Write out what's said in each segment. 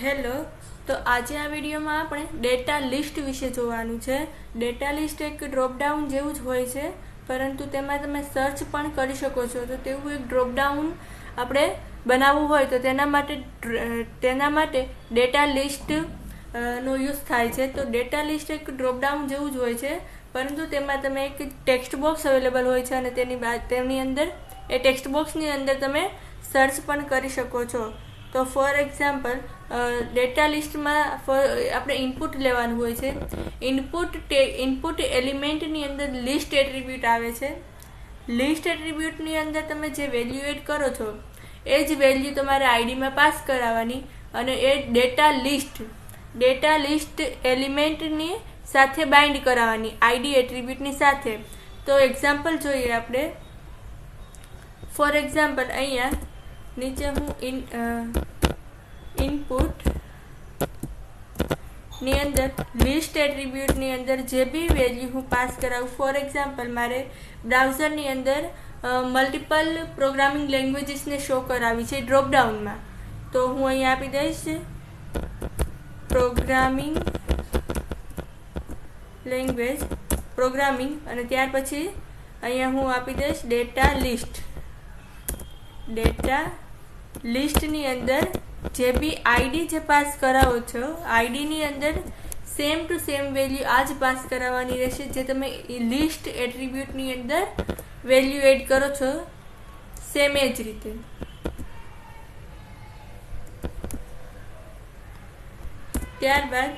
Hello, તો આજે આ વિડીયોમાં આપણે ડેટા લિસ્ટ વિશે જોવાનું છે. ડેટા લિસ્ટ એક ડ્રોપડાઉન જેવું જ હોય છે, પરંતુ તેમાં તમે સર્ચ પણ કરી શકો છો. તો તેવું એક ડ્રોપડાઉન આપણે બનાવવું હોય તો તેના માટે તેના માટે ડેટા લિસ્ટ નો યુઝ થાય છે. તો ડેટા લિસ્ટ એક ડ્રોપડાઉન જેવું જ હોય છે, પરંતુ તેમાં તમે એક ટેક્સ્ટ બોક્સ અવેલેબલ હોય છે અને તેની તેની અંદર એ ટેક્સ્ટ બોક્સની અંદર તમે સર્ચ પણ કરી શકો છો. તો ફોર એક્ઝામ્પલ ડેટા લિસ્ટમાં આપણે ઇનપુટ લેવાનું હોય છે. ઇનપુટ ઇનપુટ એલિમેન્ટની અંદર લિસ્ટ એટ્રીબ્યુટ આવે છે. લિસ્ટ એટ્રીબ્યુટની અંદર તમે જે વેલ્યુ એડ કરો છો, એ જ વેલ્યુ તમારે આઈડીમાં પાસ કરાવવાની અને એ ડેટા લિસ્ટ ડેટા લિસ્ટ એલિમેન્ટની સાથે બાઇન્ડ કરાવવાની આઈડી એટ્રીબ્યુટની સાથે. તો એક્ઝામ્પલ જોઈએ આપણે. ફોર એક્ઝામ્પલ અહીંયા નીચે હું ઇન ઇનપુટની અંદર લિસ્ટ એટ્રીબ્યુટની અંદર જે બી વેલ્યુ હું પાસ કરાવું ફોર એક્ઝામ્પલ મારે બ્રાઉઝરની અંદર મલ્ટિપલ પ્રોગ્રામિંગ લેંગ્વેજીસને શો કરાવી છે ડ્રોપડાઉનમાં તો હું અહીંયા આપી દઈશ પ્રોગ્રામિંગ લેંગ્વેજ પ્રોગ્રામિંગ અને ત્યાર પછી અહીંયા હું આપી દઈશ ડેટા લિસ્ટ ડેટા લિસ્ટની અંદર જે બી આઈડી જે પાસ કરાવો છો, આઈડીની અંદર સેમ ટુ સેમ વેલ્યુ આ જ પાસ કરાવવાની રહેશે, જે તમે લિસ્ટ એટ્રીબ્યુટની અંદર વેલ્યુ એડ કરો છો સેમ એ જ રીતે. ત્યારબાદ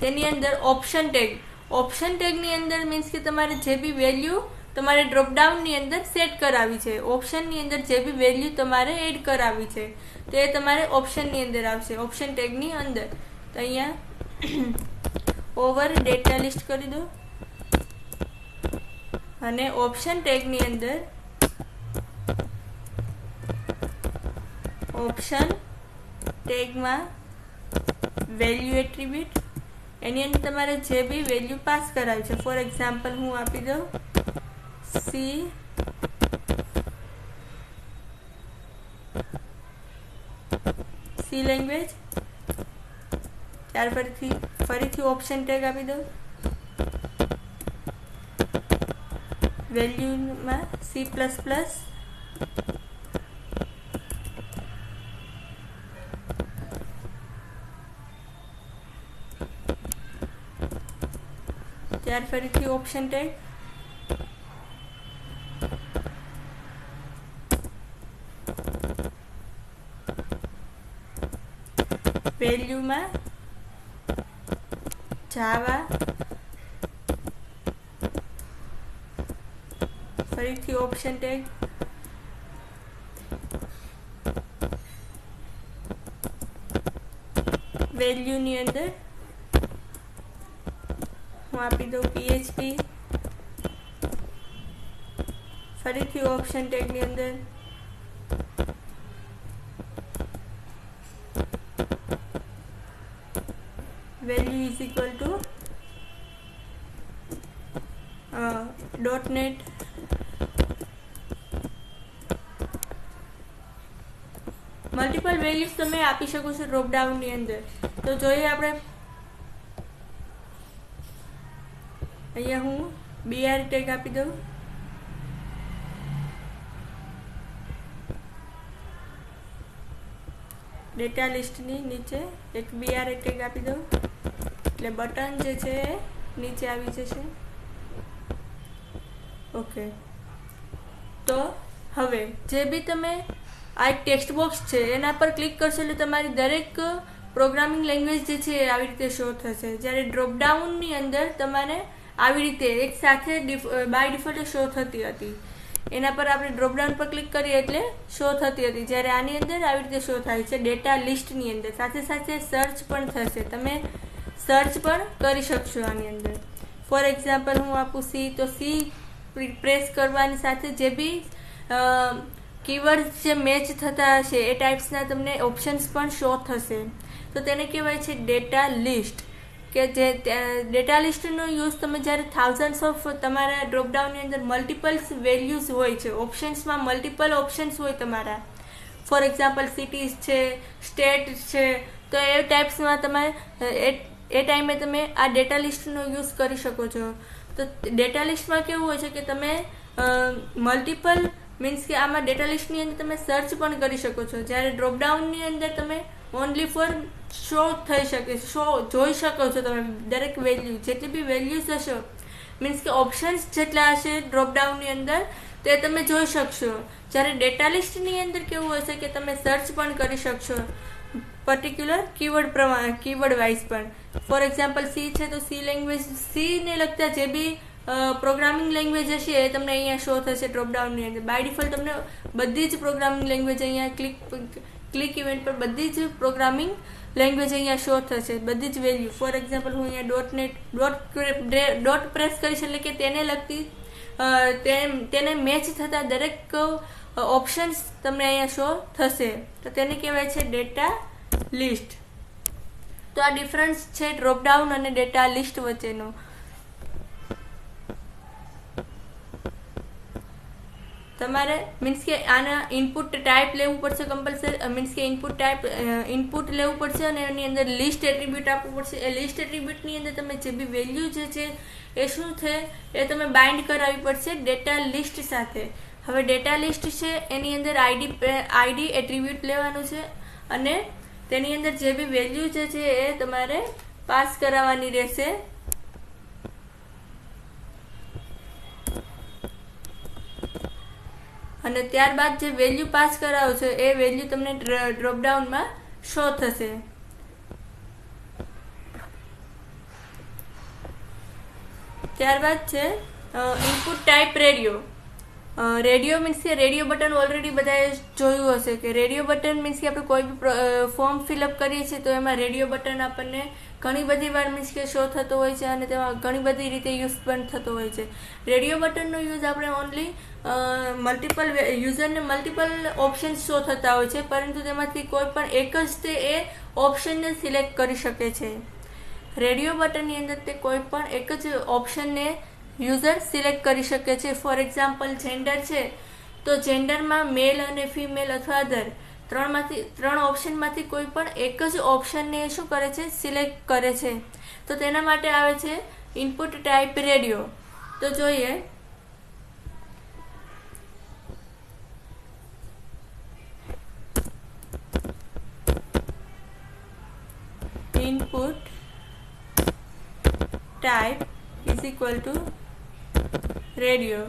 તેની અંદર ઓપ્શન ટેગ ઓપ્શન ટેગની અંદર મીન્સ કે તમારે જે બી વેલ્યુ તમારે ડ્રોપડાઉનની અંદર સેટ કરાવી છે. ઓપ્શનની અંદર જે બી વેલ્યુ તમારે એડ કરાવી છે, તો તમારે ઓપ્શનની અંદર આવશે. ઓપ્શન ટેગની અંદર. તો અહીંયા ઓવર ડેટા લિસ્ટ કરી દો. અને ઓપ્શન ટેગની અંદર ઓપ્શન ટેગમાં વેલ્યુ એટ્રીબ્યુટ એની અંદર તમારે જે બી વેલ્યુ પાસ કરાવી છે. ફોર એક્ઝામ્પલ હું આપી દઉં. સી સી લેંગ્વેજ ત્યાર ફરીથી ફરીથી ઓપ્શન ટેગ આપી દઉં વેલ્યુમાં સી પ્લસ પ્લસ ત્યાર ફરીથી ઓપ્શન ટેગ વેલ્યુમાં જાવા ફરીથી ઓપ્શન ટેગ વેલ્યુની અંદર હું આપી દઉં પીએચપી ફરીથી ઓપ્શન ટેગની અંદર value is equal to uh, dot net. Multiple values તમે આપી શકો છો ડ્રોપડાઉનની અંદર. તો જોઈએ આપણે. અહીંયા હું બીઆર ટેગ આપી દઉં. ડેટા લિસ્ટની નીચે એક બીઆર ટેગ આપી દઉં. એટલે બટન જે છે, નીચે આવી જશે. ઓકે. તો હવે, જે બી તમે આ ટેક્સ્ટ બોક્સ છે, એના પર ક્લિક કરશો એટલે તમારી દરેક પ્રોગ્રામિંગ લેંગ્વેજ જે છે આવી રીતે શો થશે. જ્યારે ડ્રોપડાઉનની અંદર તમારે આવી રીતે એક સાથે બાય ડિફોલ્ટ શો થતી હતી. એના પર આપણે ડ્રોપડાઉન પર ક્લિક કરીએ એટલે શો થતી હતી. જ્યારે આની અંદર આવી રીતે શો થાય છે ડેટા લિસ્ટની અંદર. સાથે સાથે સર્ચ પણ થશે. તમે સર્ચ પણ કરી શકશો આની અંદર. ફોર એક્ઝામ્પલ હું આપું સી તો સી પ્રેસ કરવાની સાથે જે બી કીવર્ડ જે મેચ થતા હશે, એ ટાઈપ્સના તમને ઓપ્શન્સ પણ શો થશે. તો તેને કહેવાય છે ડેટા લિસ્ટ કે જે ડેટા લિસ્ટનો યુઝ તમે જ્યારે થાઉઝન્ડ્સ ઓફ તમારા ડ્રોપડાઉનની અંદર મલ્ટિપલ્સ વેલ્યુઝ હોય છે ઓપ્શન્સમાં મલ્ટિપલ ઓપ્શન્સ હોય તમારા. ફોર એક્ઝામ્પલ સિટીઝ છે સ્ટેટ છે, તો એ ટાઈપ્સમાં તમે એ એ ટાઈમે તમે આ ડેટા લિસ્ટનો યુઝ કરી શકો છો. તો ડેટા લિસ્ટમાં કેવું હોય છે કે તમે મલ્ટિપલ મીન્સ કે આમાં ડેટા લિસ્ટની અંદર તમે સર્ચ પણ કરી શકો છો. જ્યારે ડ્રોપડાઉનની અંદર તમે ઓનલી ફોર શો થઈ શકે શો જોઈ શકો છો તમે દરેક વેલ્યુ જેટલી બી વેલ્યુઝ હશો મીન્સ કે ઓપ્શન્સ જેટલા હશે ડ્રોપડાઉનની અંદર, તે તમે જોઈ શકશો. જ્યારે ડેટા લિસ્ટની અંદર કેવું હશે કે તમે સર્ચ પણ કરી શકશો પર્ટિક્યુલર કીવર્ડ પ્રમાણે કીવર્ડ વાઇઝ પણ. ફોર એક્ઝામ્પલ સી છે તો સી લેંગ્વેજ સીને લગતા જે બી પ્રોગ્રામિંગ લેંગ્વેજ હશે, એ તમને અહીંયા શો થશે ડ્રોપડાઉનની અંદર. બાય ડિફોલ્ટ તમને બધી જ પ્રોગ્રામિંગ લેંગ્વેજ અહીંયા ક્લિક ક્લિક ઇવેન્ટ પર બધી જ પ્રોગ્રામિંગ લેંગ્વેજ અહીંયા શો થશે. બધી જ વેલ્યુ ફોર એક્ઝામ્પલ હું અહીંયા dot net dot dot press કરીશ એટલે કે તેને લગતી તેને મેચ થતા દરેક ઓપ્શન્સ તમને અહીંયા શો થશે. તો તેને કહેવાય છે ડેટા લિસ્ટ તો આ ડિફરન્સ છે ડ્રોપડાઉન અને ડેટા લિસ્ટ વચ્ચેનો. તમારે મીન્સ કે આના ઇનપુટ ટાઈપ લેવું પડશે કમ્પલસરી મીન્સ કે ઇનપુટ ટાઈપ ઇનપુટ લેવું પડશે અને એની અંદર લિસ્ટ એટ્રીબ્યુટ આપવું પડશે. એ લિસ્ટ એટ્રીબ્યુટની અંદર તમે જે બી વેલ્યુ જે છે, એ શું છે, એ તમે બાઇન્ડ કરાવવી પડશે ડેટા લિસ્ટ સાથે. હવે ડેટા લિસ્ટ છે, એની અંદર આઈડી આઈડી એટ્રીબ્યુટ લેવાનું છે અને તેની અંદર જે બી વેલ્યુ જે છે એ તમારે પાસ કરાવવાની રહેશે. અને ત્યારબાદ જે વેલ્યુ પાસ કરાવો છો, એ વેલ્યુ તમને ડ્રોપડાઉનમાં શો થશે. ત્યારબાદ છે input type radio radio means કે રેડિયો બટન ઓલરેડી બધાએ જોયું હશે કે રેડિયો બટન મીન્સ કે આપણે કોઈ બી ફોર્મ ફિલઅપ કરીએ છીએ તો એમાં રેડિયો બટન આપણને ઘણી બધી વાર મીન્સ કે શો થતો હોય છે અને તેમાં ઘણી બધી રીતે યુઝ પણ થતો હોય છે. રેડિયો બટનનો યુઝ આપણે ઓનલી મલ્ટિપલ યુઝરને મલ્ટિપલ ઓપ્શન શો થતા હોય છે, પરંતુ તેમાંથી કોઈ પણ એક જ તે એ ઓપ્શનને સિલેક્ટ કરી શકે છે. રેડિયો બટનની અંદર તે કોઈ પણ એક જ ઓપ્શનને યુઝર સિલેક્ટ કરી શકે છે. ફોર એક્ઝામ્પલ, જેન્ડર છે. તો જેન્ડરમાં મેલ અને ફિમેલ અથવા અધર ત્રણમાંથી, ત્રણ ઓપ્શનમાંથી કોઈ પણ એક જ ઓપ્શનને શું કરે છે? સિલેક્ટ કરે છે. તો તેના માટે આવે છે ઇનપુટ ટાઈપ રેડિયો. તો જોઈએ. input type is equal to radio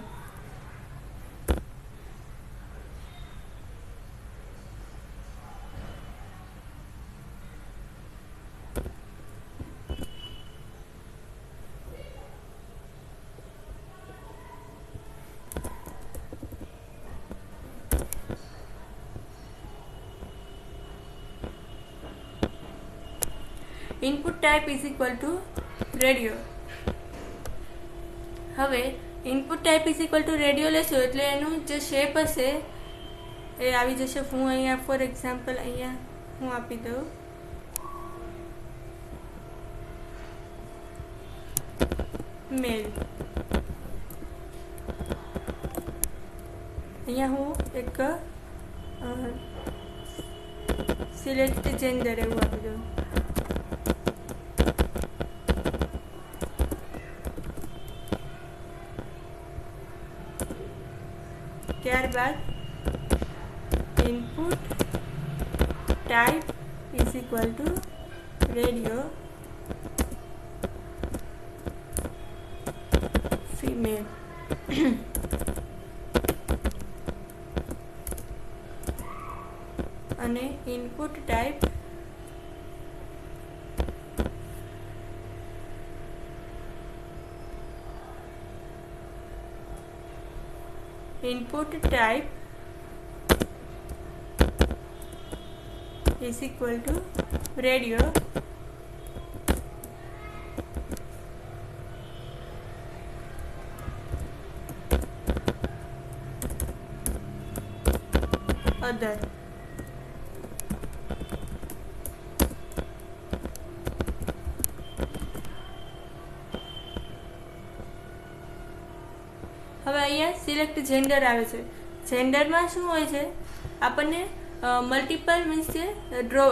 input type is equal to radio હવે input type is equal to radio લેશો એટલે એનું જે શેપ હશે, એ આવી જશે. હું અહીંયા ફોર એક્ઝામ્પલ અહીંયા હું આપી દઉં. મેલ. અહીંયા હું એક સિલેક્ટ જેન્ડર એવું આપી દઉં. ત્યારબાદ input type is equal to radio female input type is equal to radio other અહીંયા સિલેક્ટ જેન્ડર આવે છે. જેન્ડરમાં શું હોય છે? આપણને મલ્ટિપલ મીન્સ કે ડ્રો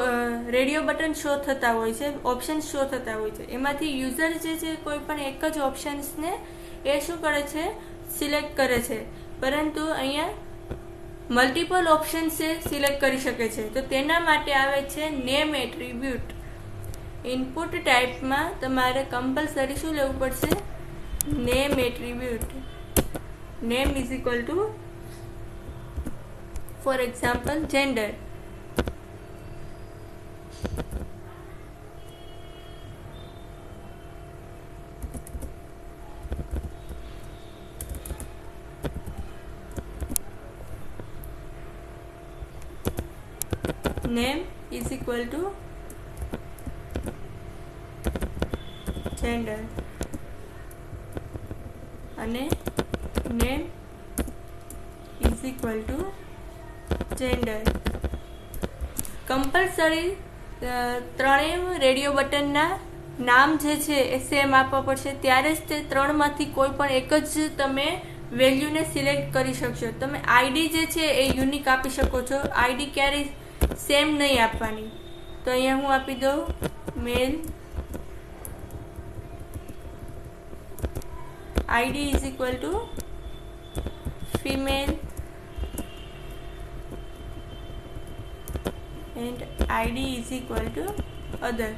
રેડિયો બટન શો થતા હોય છે ઓપ્શન શો થતા હોય છે. એમાંથી યુઝર જે છે, કોઈ પણ એક જ ઓપ્શન્સને એ શું કરે છે? સિલેક્ટ કરે છે. પરંતુ અહીંયા મલ્ટિપલ ઓપ્શન્સ એ સિલેક્ટ કરી શકે છે. તો તેના માટે આવે છે નેમ એટ્રીબ્યુટ ઇનપુટ ટાઈપમાં તમારે કમ્પલસરી શું લેવું પડશે? Name attribute name is equal to for example gender name is equal to gender. અને name is equal to gender. Compulsory ત્રણેય રેડિયો બટનના નામ જે છે એ સેમ આપવા પડશે. ત્યારે જ તે ત્રણમાંથી કોઈ પણ એક જ તમે વેલ્યુને સિલેક્ટ કરી શકશો. તમે આઈડી જે છે એ યુનિક આપી શકો છો. આઈડી ક્યારેય સેમ નહીં આપવાની. તો અહીંયા હું આપી દઉં male ID is equal to female and id is equal to other.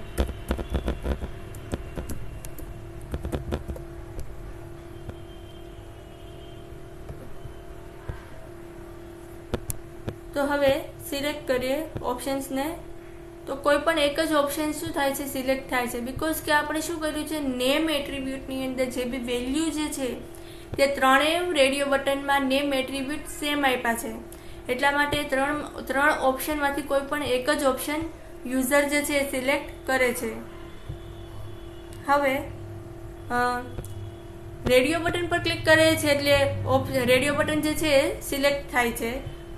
તો હવે સિલેક્ટ કરીએ ઓપ્શન્સને તો કોઈ પણ એક જ ઓપ્શન શું થાય છે? સિલેક્ટ થાય છે. બિકોઝ કે આપણે શું કર્યું છે? નેમ એટ્રીબ્યુટની અંદર જે બી વેલ્યુ જે છે તે ત્રણેય રેડિયો બટનમાં નેમ એટ્રીબ્યુટ સેમ આપ્યા છે. એટલા માટે ત્રણ ત્રણ ઓપ્શનમાંથી કોઈ પણ એક જ ઓપ્શન યુઝર જે છે એ સિલેક્ટ કરે છે. હવે રેડિયો બટન પર ક્લિક કરે છે એટલે રેડિયો બટન જે છે એ સિલેક્ટ થાય છે.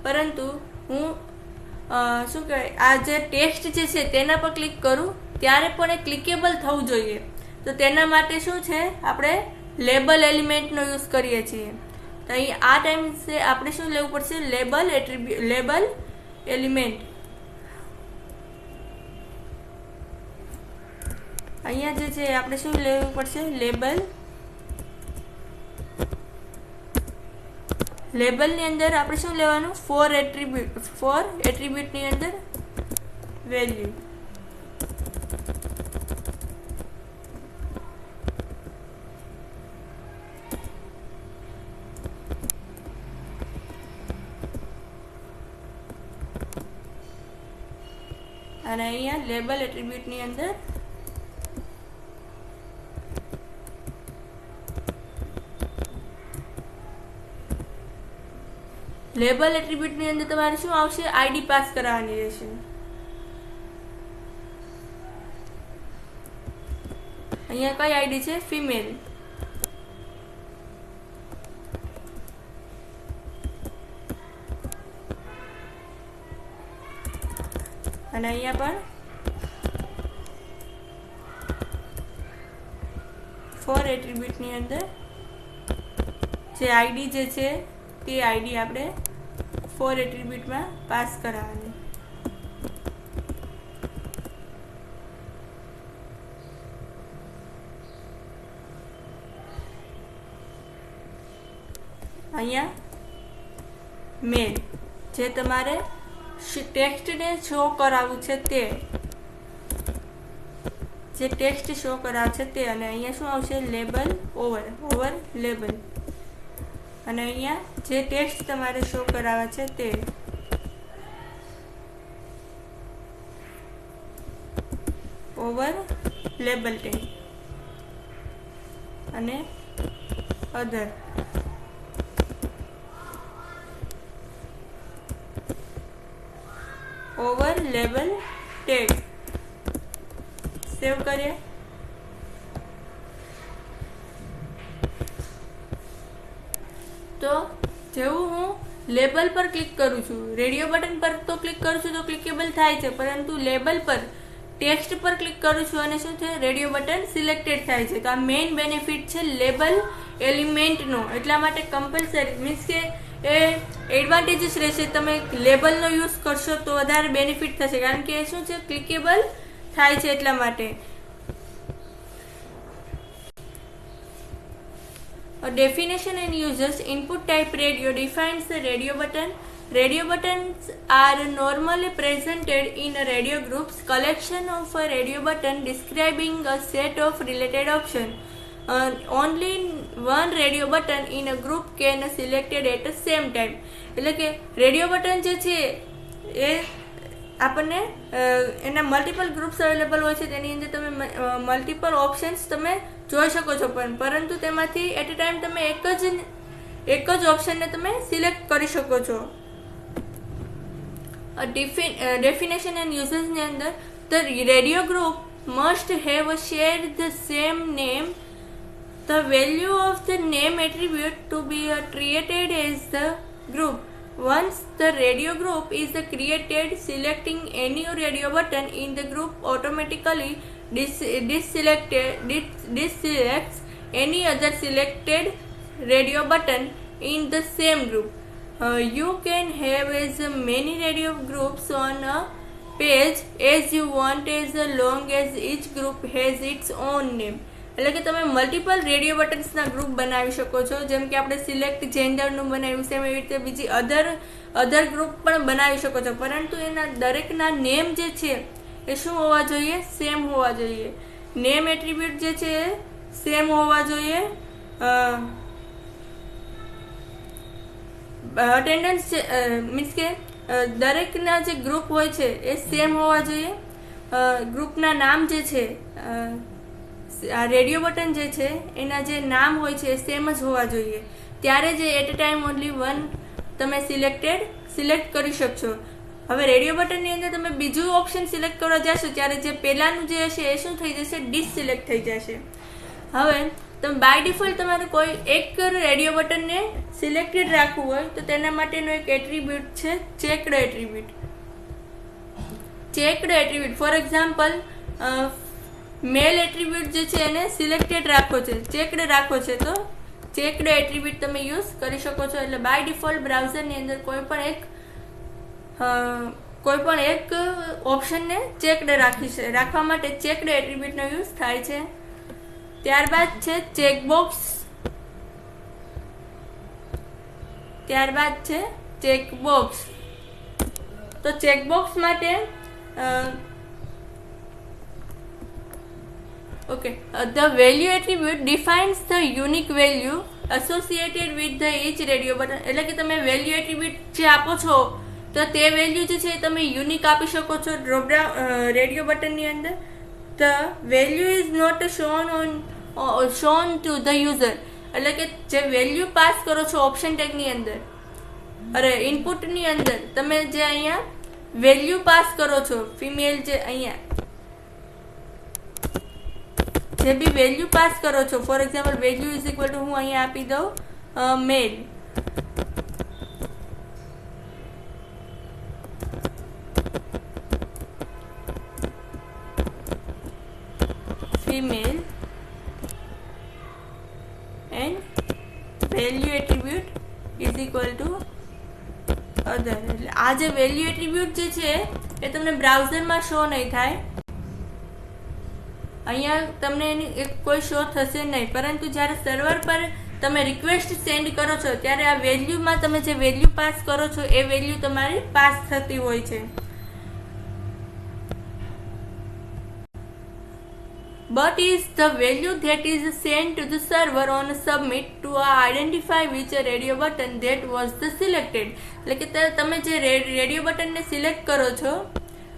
પરંતુ હું શું કહેવાય, આ જે ટેક્સ્ટ જે છે તેના પર ક્લિક કરું, ત્યારે પણ એ ક્લિકેબલ થવું જોઈએ. તો તેના માટે શું છે? આપણે લેબલ એલિમેન્ટનો યુઝ કરીએ છીએ. તો અહીં આ ટાઈમ આપણે શું લેવું પડશે? Label attribute, label element. અહીંયા જે છે, આપણે શું લેવું પડશે? લેબલ લેબલની અંદર આપણે શું લેવાનું? ફોર એટ્રીબ્યુટ ફોર એટ્રીબ્યુટની અંદર વેલ્યુ. અને અહીંયા લેબલ એટ્રીબ્યુટની અંદર લેબલ એટ્રીબ્યુટની અંદર તમારે શું આવશે? આઈડી પાસ કરાવવાની રહેશે. અહીંયા કઈ આઈડી છે? ફિમેલ અને અહીંયા પણ ફોર એટ્રીબ્યુટની અંદર જે આઈડી જે છે, તે આઈડી આપણે ફોર એટ્રીબ્યુટમાં પાસ કરાવવાની. અહીંયા મેલ જે તમારે ટેક્સ્ટને શો કરાવવું છે તે. જે ટેક્સ્ટ શો કરાવશે તે. અને અહીંયા શું આવશે? Label, over over, label. અને અહીંયા જે ટેક્સ્ટ તમારે શો કરાવે છે તે. ઓવર, લેબલ ટેગ અને other over label tag save કરીએ. તો જેવું હું લેબલ પર ક્લિક કરું છું, રેડિયો બટન પર તો ક્લિક કરું છું તો ક્લિકેબલ થાય છે, પરંતુ લેબલ પર ટેક્સ્ટ પર ક્લિક કરું છું અને શું છે? રેડિયો બટન સિલેક્ટેડ થાય છે. તો આ મેઇન બેનિફિટ છે લેબલ એલિમેન્ટનો. એટલા માટે કમ્પલસરી મીન્સ કે એ એડવાન્ટેજીસ રહેશે તમે લેબલનો યુઝ કરશો તો વધારે બેનિફિટ થશે કારણ કે શું છે ક્લિકેબલ થાય છે એટલા માટે uses input type radio defines the radio button. Radio buttons are normally presented in a radio groups collection of a radio button describing a set of related options. Uh, one radio button in a group can selected at same time. એટલે કે radio button જે છે એ આપણને એના multiple groups available હોય છે. તેની અંદર તમે મલ્ટિપલ ઓપ્શન્સ તમે જોઈ શકો છો પણ. પરંતુ તેમાંથી એટ અ ટાઈમ તમે એક જ એક જ ઓપ્શનને તમે સિલેક્ટ કરી શકો છો. ડેફિનેશન એન્ડ યુઝર્સની અંદર the radio group must have share the same name the value of the name attribute to be uh, treated as the group. Once the radio group is uh, created selecting any radio button in the group automatically deselects any other selected radio button in the same group. Uh, you can have as many radio groups on a page as you want as long as each group has its own name એટલે કે તમે multiple radio બટન્સના group બનાવી શકો છો. જેમ કે આપણે select જેન્ડરનું બનાવ્યું છે એવી રીતે બીજી અધર અધર ગ્રુપ પણ બનાવી શકો છો. પરંતુ એના દરેકના નેમ જે છે, એ શું હોવા જોઈએ? સેમ હોવા જોઈએ. નેમ એટ્રીબ્યુટ જે છે સેમ હોવા જોઈએ. અટેન્ડન્સ મીન્સ કે દરેકના જે ગ્રુપ હોય છે, એ સેમ હોવા જોઈએ. ગ્રુપના નામ જે છે આ રેડિયો બટન જે છે, એના જે નામ હોય છે સેમ જ હોવા જોઈએ. ત્યારે જ એટ ટાઈમ ઓનલી વન તમે સિલેક્ટેડ સિલેક્ટ કરી શકશો. હવે રેડિયો બટનની અંદર તમે બીજું ઓપ્શન સિલેક્ટ કરવા જશો, ત્યારે જે પહેલાંનું જે હશે એ શું થઈ જશે? ડિસિલેક્ટ થઈ જશે. હવે, તમે બાય ડિફોલ્ટ તમારે કોઈ એક રેડિયો બટનને સિલેક્ટેડ રાખવું હોય, તો તેના માટેનો એક એટ્રીબ્યુટ છે checked attribute checked attribute for example male attribute જે છે એને સિલેક્ટેડ રાખવો છે, ચેકડ રાખો છે તો ચેકડ એટ્રીબ્યુટ તમે યુઝ કરી શકો છો. એટલે બાય ડિફોલ્ટ બ્રાઉઝરની અંદર કોઈ પણ એક કોઈ પણ એક ઓપ્શનને ચેકડ રાખી રાખવા માટે ચેકડ એટ્રીબ્યુટનો યુઝ થાય છે. ત્યારબાદ છે ચેકબોક્સ. ત્યારબાદ છે ચેકબોક્સ. તો ચેકબોક્સ માટે okay the value attribute defines the unique value associated with the each radio button એટલે કે તમે વેલ્યુ એટ્રીબ્યુટ જે આપો છો, તો તે વેલ્યુ જે છે તમે યુનિક આપી શકો છો ડ્રોપડાઉન રેડિયો બટનની અંદર. The value is not shown on shown to the user એટલે કે જે વેલ્યુ પાસ કરો છો ઓપ્શન ટેગની અંદર, અરે ઇનપુટની અંદર, તમે જે અહીંયા વેલ્યુ પાસ કરો છો ફિમેલ જે અહીંયા જે બી વેલ્યુ પાસ કરો છો for example value is equal to હું અહીંયા આપી દઉં male female and value attribute is equal to other એટલે આ જે વેલ્યુ એટ્રીબ્યુટ જે છે, એ તમને બ્રાઉઝરમાં શો નહીં થાય. અહીંયા તમને એની એક કોઈ શો થશે નહીં. પરંતુ જ્યારે સર્વર પર તમે રિક્વેસ્ટ સેન્ડ કરો છો, ત્યારે આ વેલ્યુમાં તમે જે વેલ્યુ પાસ કરો છો, એ વેલ્યુ તમારી પાસ થતી હોય છે. But is the value that is sent to the server on submit to identify which radio button that was the selected? એટલે કે તમે જે રેડિયો બટનને સિલેક્ટ કરો છો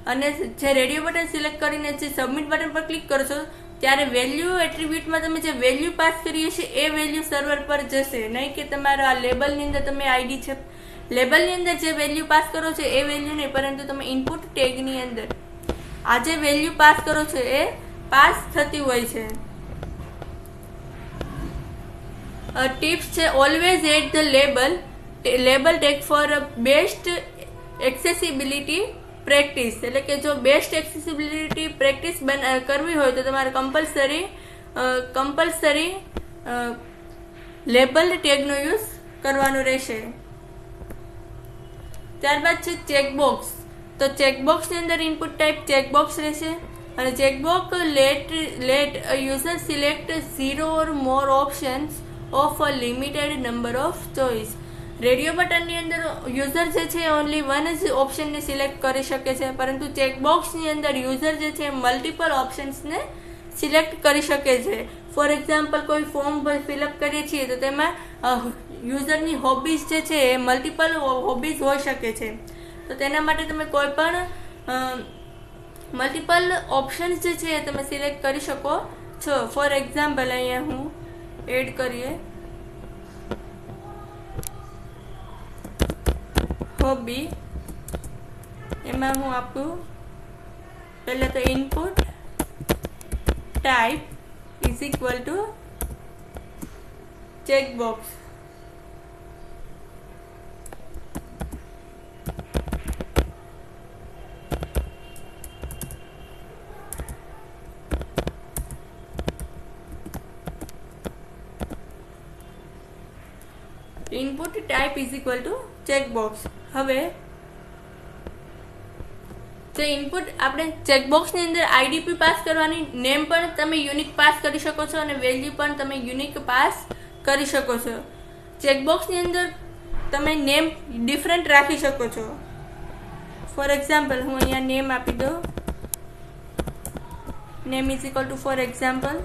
અને જે રેડિયો બટન સિલેક્ટ કરીને જે સબમિટ બટન પર ક્લિક કરશો ત્યારે વેલ્યુ એટ્રીબ્યુટમાં તમે જે વેલ્યુ પાસ કરીએ છીએ, એ વેલ્યુ સર્વર પર જશે. નહીં કે તમારા આ લેબલની અંદર તમે આઈડી છે. લેબલની અંદર જે વેલ્યુ પાસ કરો છો, એ વેલ્યુ નહીં, પરંતુ તમે ઇનપુટ ટેગની અંદર. આ જે વેલ્યુ પાસ કરો છો, એ પાસ થતી હોય છે. ટિપ્સ છે always at the label label tag for best accessibility practice, એટલે કે જો બેસ્ટ એક્સેસિબિલિટી પ્રેક્ટિસ કરવી હોય તો તમારે કમ્પલસરી કમ્પલસરી લેબલ ટેગનો યુઝ કરવાનો રહેશે. ત્યારબાદ છે ચેકબોક્સ તો ચેકબોક્સની અંદર ઇનપુટ ટાઈપ ચેકબોક્સ રહેશે અને checkbox let let user select zero or more options of a limited number of choice radio બટનની અંદર યુઝર જે છે ઓનલી વન જ ઓપ્શનને સિલેક્ટ કરી શકે છે. પરંતુ ચેકબોક્સની અંદર યુઝર જે છે મલ્ટિપલ ઓપ્શન્સને સિલેક્ટ કરી શકે છે. ફોર એક્ઝામ્પલ કોઈ ફોર્મ ફિલઅપ કરીએ છીએ તો તેમાં યુઝરની હોબીઝ જે છે, એ મલ્ટિપલ હોબીઝ હોઈ શકે છે. તો તેના માટે તમે કોઈ પણ મલ્ટિપલ ઓપ્શન્સ જે છે, એ તમે સિલેક્ટ કરી શકો છો. ફોર એક્ઝામ્પલ અહીંયા હું એડ કરીએ. હોબી એમાં હું આપું પહેલાં તો input type is equal to checkbox input type is equal to checkbox હવે, જે ઇનપુટ આપણે ચેકબોક્સની અંદર આઈડીપી પાસ કરવાની નેમ પણ તમે યુનિક પાસ કરી શકો છો અને વેલ્યુ પણ તમે યુનિક પાસ કરી શકો છો. ચેકબોક્સની અંદર તમે નેમ ડિફરન્ટ રાખી શકો છો. ફોર એક્ઝામ્પલ હું અહીંયા નેમ આપી દઉં. Name is equal to for example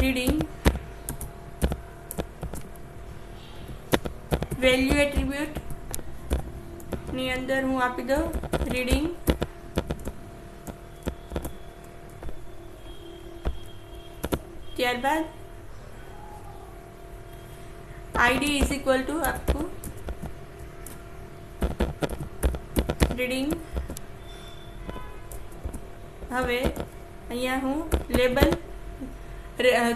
reading value એટ્રીબ્યુટની અંદર હું આપી દઉં રીડિંગ ત્યારબાદ આઈડી ઇઝ ઇક્વલ ટુ આપવું રીડિંગ હવે અહીંયા હું લેબલ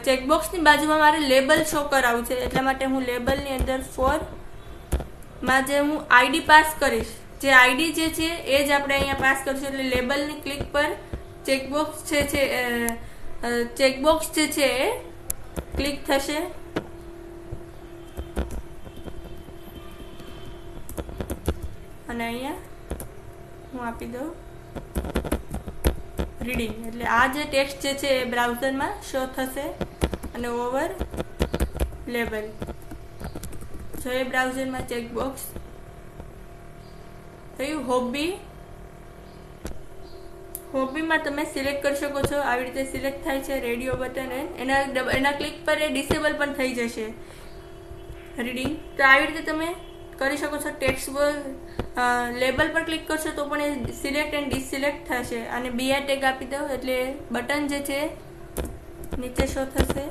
ચેકબોક્સની બાજુમાં મારે લેબલ શો કરાવવું છે, એટલા માટે હું લેબલની અંદર ફોર માં જે હું આઈડી પાસ કરીશ. જે આઈડી જે છે, એ જ આપણે અહીંયા પાસ કરીશું. એટલે લેબલની ક્લિક પર ચેકબોક્સ છે છે ચેકબોક્સ જે છે, એ ક્લિક થશે. અને અહીંયા હું આપી દઉં રીડિંગ એટલે આ જે ટેક્સ્ટ જે છે, એ બ્રાઉઝરમાં શો થશે. અને ઓવર લેબલ એ બ્રાઉઝરમાં ચેકબોક્સ? થયું? હોબી હોબીમાં તમે સિલેક્ટ કરી શકો છો. આવી રીતે સિલેક્ટ થાય છે રેડિયો બટન એના એના ક્લિક પર એ ડિસેબલ પણ થઈ જશે. રીડિંગ તો આવી રીતે તમે કરી શકો છો. ટેક્સ્ટ લેબલ પર ક્લિક કરશો તો પણ એ સિલેક્ટ એન્ડ ડિસિલેક્ટ થશે. અને બીઆર ટેગ આપી દો એટલે બટન જે છે નીચે શો થશે.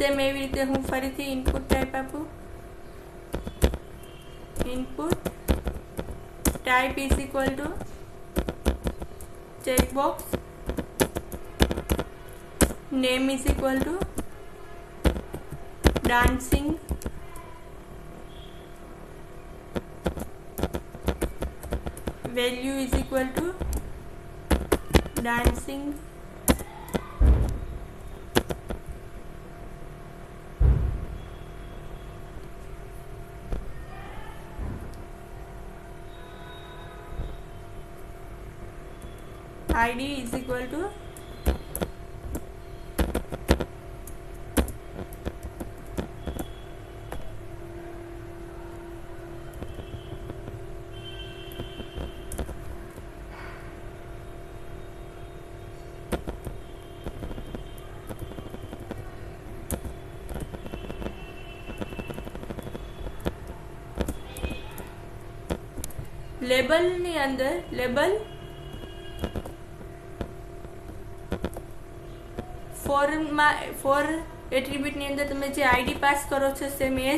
સેમ એવી રીતે હું ફરીથી ઇનપુટ ટાઈપ આપું input type is equal to checkbox name is equal to dancing value is equal to dancing id is equal to લેબલની અંદર લેબલ ફોરમાં ફોર એટ્રીબ્યુટની અંદર તમે જે આઈડી પાસ કરો છો સેમ એ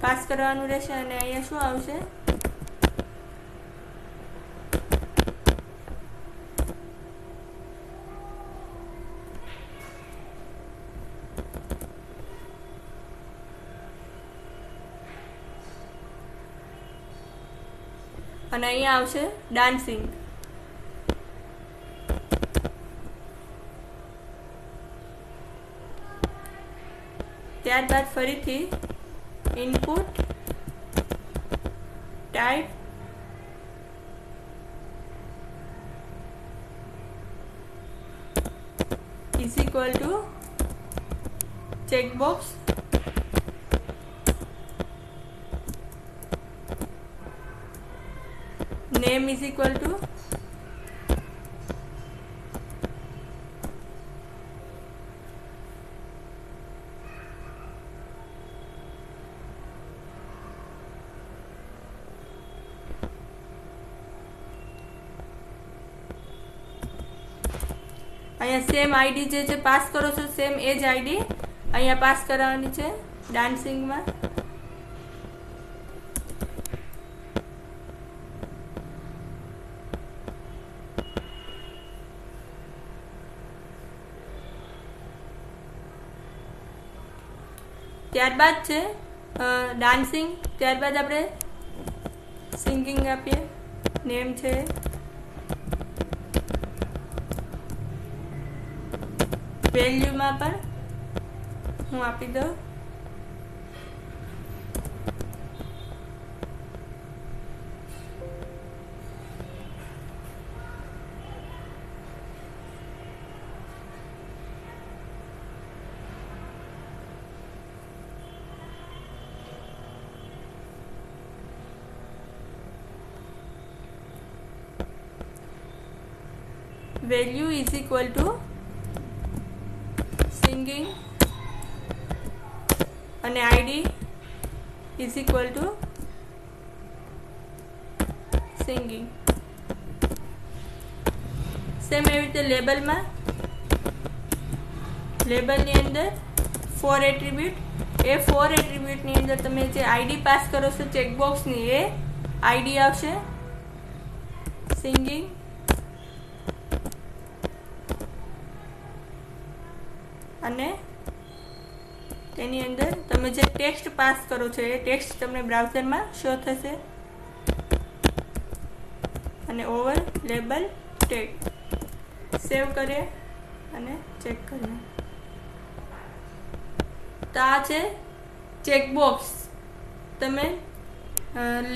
પાસ કરવાનું રહેશે અને અહીંયા શું આવશે? અને અહીંયા આવશે ડાન્સિંગ ત્યારબાદ ફરીથી input type is equal to checkbox name is equal to અહીંયા સેમ આઈડી જે છે પાસ કરો છો સેમ એ જ આઈડી અહીંયા પાસ કરાવવાની છે ડાન્સિંગમાં ત્યારબાદ છે ડાન્સિંગ ત્યારબાદ આપણે સિંગિંગ આપીએ નેમ છે. વેલ્યુમાં પણ હું આપી દઉં value is equal to singing અને ID is equal to singing same એવી રીતે લેબલમાં લેબલની અંદર ફોર એટ્રીબ્યુટ એ ફોર એટ્રીબ્યુટની અંદર તમે જે આઈડી પાસ કરો છો ચેકબોક્સની એ આઈડી આવશે. સિંગિંગ અને તેની અંદર તમે જે ટેક્સ્ટ પાસ કરો છો, એ ટેક્સ્ટ તમને બ્રાઉઝરમાં શો થશે. અને ઓવર લેબલ ટેગ સેવ કરીએ અને ચેક કરીએ. તો આ છે ચેકબોક્સ તમે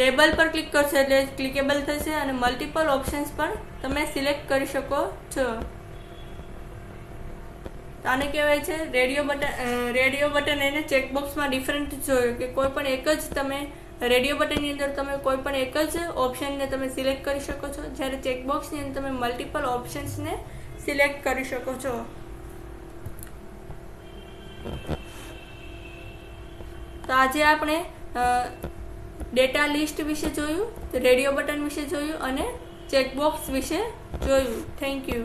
લેબલ પર ક્લિક કરશો એટલે ક્લિકેબલ થશે અને મલ્ટિપલ ઓપ્શન્સ પણ તમે સિલેક્ટ કરી શકો છો. આને કહેવાય છે રેડિયો બટન રેડિયો બટન એને ચેકબોક્સમાં ડિફરન્ટ જોયું કે કોઈ પણ એક જ તમે રેડિયો બટનની અંદર તમે કોઈ પણ એક જ ઓપ્શનને તમે સિલેક્ટ કરી શકો છો. જ્યારે ચેકબોક્સની અંદર તમે મલ્ટિપલ ઓપ્શન્સને સિલેક્ટ કરી શકો છો. તો આજે આપણે ડેટા લિસ્ટ વિશે જોયું, રેડિયો બટન વિશે જોયું અને ચેકબોક્સ વિશે જોયું. Thank you